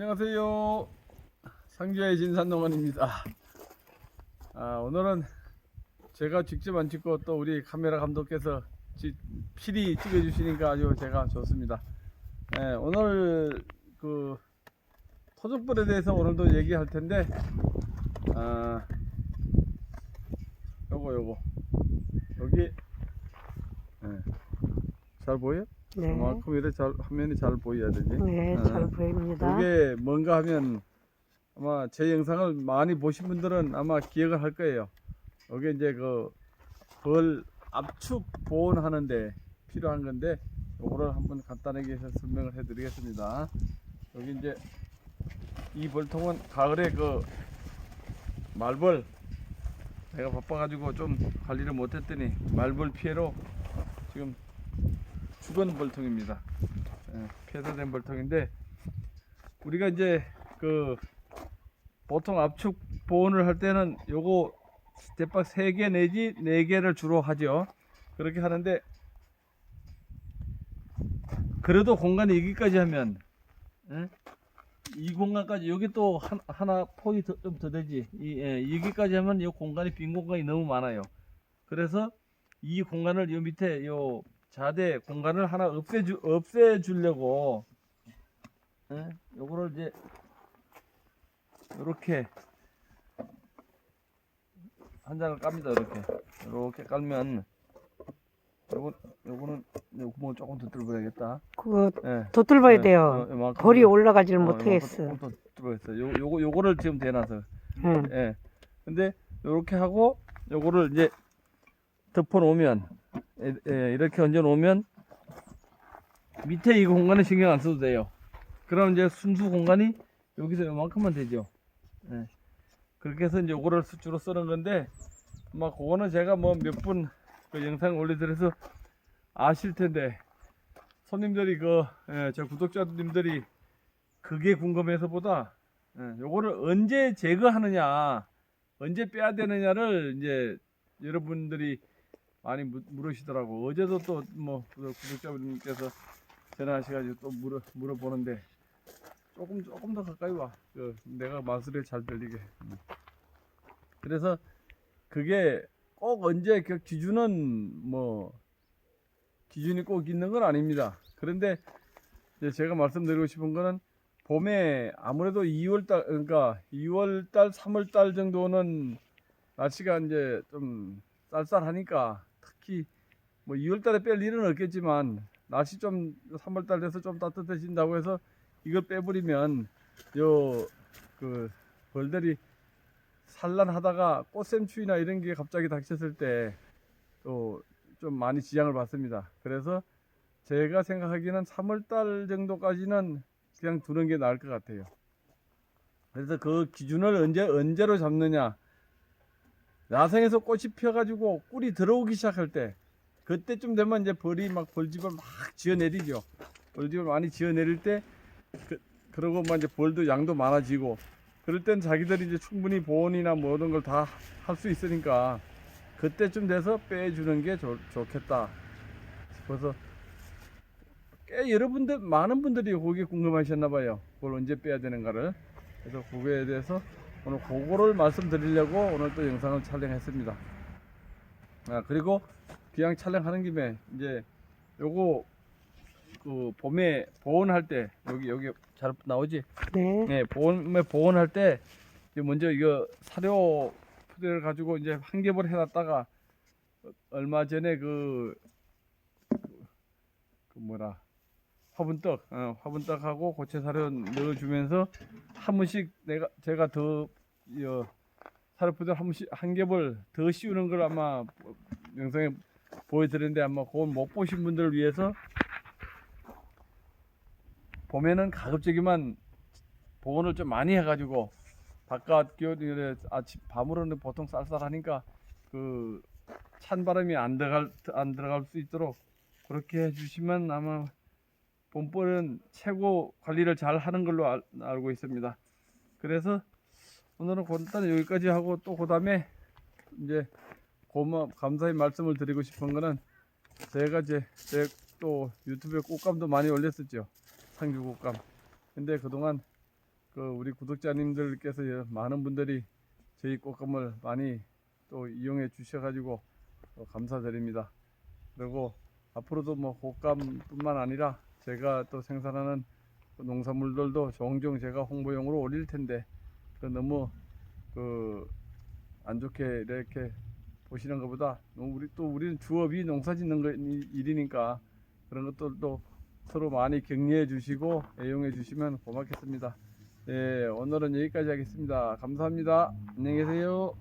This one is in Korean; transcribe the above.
안녕하세요. 상주의 진산농원입니다. 아, 오늘은 제가 직접 안 찍고 또 우리 카메라 감독께서 지- 필히 찍어주시니까 아주 제가 좋습니다. 예, 오늘 그 토종벌에 대해서 오늘도 얘기할 텐데, 아, 요거 요거 여기 예, 잘 보여? 네. 그만큼 이렇게 잘 화면이 잘 보여야 되지. 네, 어. 잘 보입니다. 이게 뭔가 하면 아마 제 영상을 많이 보신 분들은 아마 기억을 할 거예요. 이게 이제 그 벌 압축 보온하는데 필요한 건데 요거를 한번 간단하게 설명을 해드리겠습니다. 여기 이제 이 벌통은 가을에 그 말벌 내가 바빠가지고 좀 관리를 못했더니 말벌 피해로 지금 죽은 벌통입니다. 예, 폐쇄된 벌통인데 우리가 이제 그 보통 압축 보온을 할 때는 요거 대박 3개 내지 4개를 주로 하죠. 그렇게 하는데 그래도 공간이 여기까지 하면 예? 이 공간까지 여기 또 한- 하나 폭이 좀 더 되지. 이, 예, 여기까지 하면 이 공간이 빈 공간이 너무 많아요. 그래서 이 공간을 요 밑에 요 자대 공간을 하나 없애주 없애주려고 예? 요거를 이제 요렇게 한 장을 깝니다 이렇게 이렇게 깔면 요거 요거는 요 구멍을 조금 더 뚫어야겠다. 그거 예. 더 뚫어야 예, 돼요. 요- 요만큼 벌이 더- 올라가지를 어, 못하겠어. 조금 더 뚫어야겠어. 요 요거 요거를 지금 대놔서 응. 예. 근데 요렇게 하고 요거를 이제 덮어 놓으면 이렇게 얹어 놓으면 밑에 이 공간에 신경 안 써도 돼요. 그럼 이제 순수 공간이 여기서 요만큼만 되죠. 예. 그렇게 해서 이제 요거를 수- 주로 쓰는 건데 막 그거는 제가 뭐 몇 분 그 영상 올려드려서 아실 텐데 손님들이 그, 예, 저 구독자님들이 그게 궁금해서 보다 예, 요거를 언제 제거하느냐, 언제 빼야 되느냐를 이제 여러분들이 많이 무- 물으시더라고. 어제도 또 뭐 구독자분께서 전화하셔가지고 또 물어 물어보는데 조금 조금 더 가까이 와. 그 내가 마술에 잘 들리게. 음. 그래서 그게 꼭 언제 그 기준은 뭐 기준이 꼭 있는 건 아닙니다. 그런데 제가 말씀드리고 싶은 거는 봄에 아무래도 2월 달 그러니까 2월 달 3월 달 정도는 날씨가 이제 좀 쌀쌀하니까 특히 뭐 2월달에 뺄 일은 없겠지만 날씨 좀 3월달 돼서 좀 따뜻해진다고 해서 이걸 빼버리면 요 그 벌들이 산란하다가 꽃샘추위나 이런 게 갑자기 닥쳤을 때 또 좀 많이 지장을 받습니다. 그래서 제가 생각하기에는 3월달 정도까지는 그냥 두는 게 나을 것 같아요. 그래서 그 기준을 언제 언제로 잡느냐? 야생에서 꽃이 피어가지고 꿀이 들어오기 시작할 때 그때쯤 되면 이제 벌이 막 벌집을 막 지어내리죠. 벌집을 많이 지어내릴 때 그, 그러고 막 이제 벌도 양도 많아지고 그럴 땐 자기들이 이제 충분히 보온이나 모든 걸 다 할 수 있으니까 그때쯤 돼서 빼주는 게 좋, 좋겠다 싶어서 꽤 여러분들 많은 분들이 그게 궁금하셨나 봐요. 그걸 언제 빼야 되는가를. 그래서 그거에 대해서 오늘 그거를 말씀드리려고 오늘 또 영상을 촬영했습니다. 아 그리고 그냥 촬영하는 김에 이제 요거 그 봄에 보온할 때 여기 여기 잘 나오지? 네. 네, 보온에 보온할 때 먼저 이거 사료 푸대를 가지고 이제 한 겹을 해놨다가 어- 얼마 전에 그, 그 뭐라 화분떡, 어, 화분떡하고 고체 사료 넣어주면서 한 번씩 내가 제가 더 어, 사료 푸대 한한 겹을 더 씌우는 걸 아마 영상에 보여드렸는데 아마 그걸 못 보신 분들을 위해서 봄에는 가급적이만 보온을 좀 많이 해가지고 바깥 기온이 아침 밤으로는 보통 쌀쌀하니까 그 찬바람이 안 들어갈 안 들어갈 수 있도록 그렇게 해주시면 아마 봄벌은 최고 관리를 잘 하는 걸로 알, 알고 있습니다. 그래서 오늘은 간단히 여기까지 하고 또 그 다음에 이제 고마 감사의 말씀을 드리고 싶은 거는 제가 이제 제 또 유튜브에 꽃감도 많이 올렸었죠. 상주 꽃감. 근데 그동안 그 우리 구독자님들께서 예, 많은 분들이 저희 꽃감을 많이 또 이용해 주셔가지고 또 감사드립니다. 그리고 앞으로도 뭐 꽃감뿐만 아니라 제가 또 생산하는 그 농산물들도 종종 제가 홍보용으로 올릴 텐데 그 너무 그 안 좋게 이렇게 보시는 것보다 너무 우리 또 우리는 주업이 농사 짓는 거 이- 일이니까 그런 것들도 서로 많이 격려해 주시고 애용해 주시면 고맙겠습니다. 네, 오늘은 여기까지 하겠습니다. 감사합니다. 안녕히 계세요.